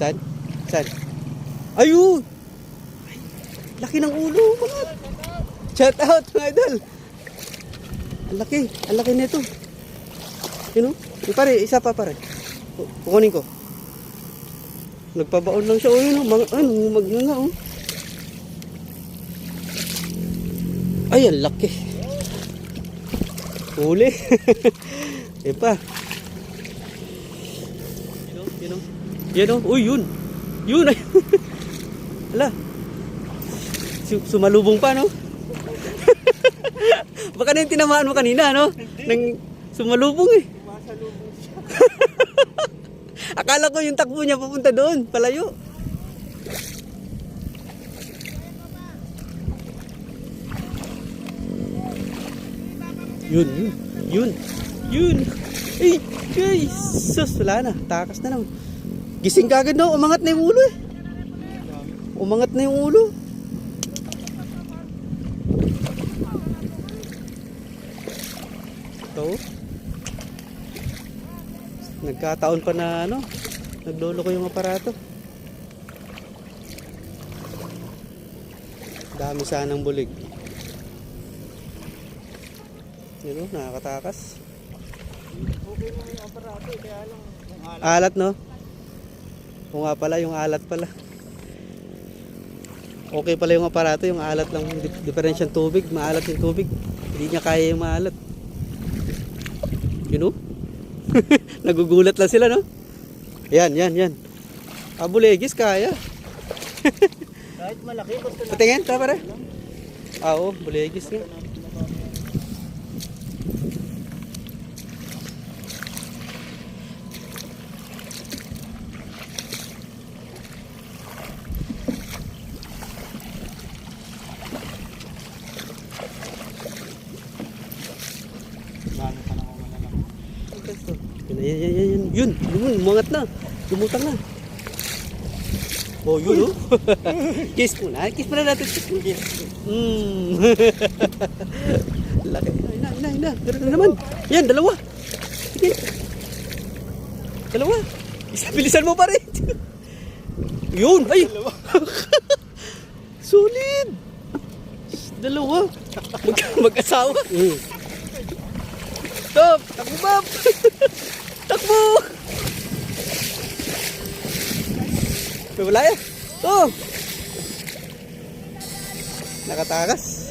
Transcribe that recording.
Saan? Saan? Ayun! Ay, laki ng ulo, mga. Shout out, mga idol. Ang laki, ang laki nito. Yun o. Yung pare, isa pa pare. Ku- Kukunin ko. Nagpabaon lang siya. O yun o, mga, ano, magnganga o. Ay, ang laki. Huli. e pa. Yun o, yun o. Yan o, uy, yun. Yun ay. Ala. Su- Sumalubong pa, no? Baka na yung tinamaan mo kanina, no? Nang sumalubong eh. Akala ko yung takbo niya papunta doon, palayo. Yun, yun, yun, yun. Ay, ay, sus, wala na. Takas na naman. Gising ka agad no, umangat na yung ulo eh. Umangat na yung ulo. Ito. Nagkataon pa na ano, naglolo ko yung aparato. Dami sanang bulig. Yun o, nakakatakas. Okay naman yung aparato, kaya lang. Alat no? O nga pala, yung alat pala. Okay pala yung aparato, yung alat lang, dif- difference yung tubig, maalat yung tubig. Hindi niya kaya yung maalat. Yun o? Nagugulat lang sila, no? Yan, yan, yan. Abulegis, kaya. Kahit malaki, basta na. Patingin, ta pare. Ah, oo, bulegis nga. Gano'n pa na malalaki. Yun, yan, yan, yan, yan. Yun, yun, umangat na. Lumutang na. Oh, yun, oh. kiss muna. Kiss muna natin. Kiss muna. Mm. Laki. Ay, na, na, na. Ganun na naman. Yan, dalawa. Sige. Dalawa. Isa, bilisan mo pa rin. Yun, ay. Solid. Dalawa. Mag mag-asawa. Mm. Stop! Takbo, Bob! Takbo! Wala yan. Oh! Nakatakas.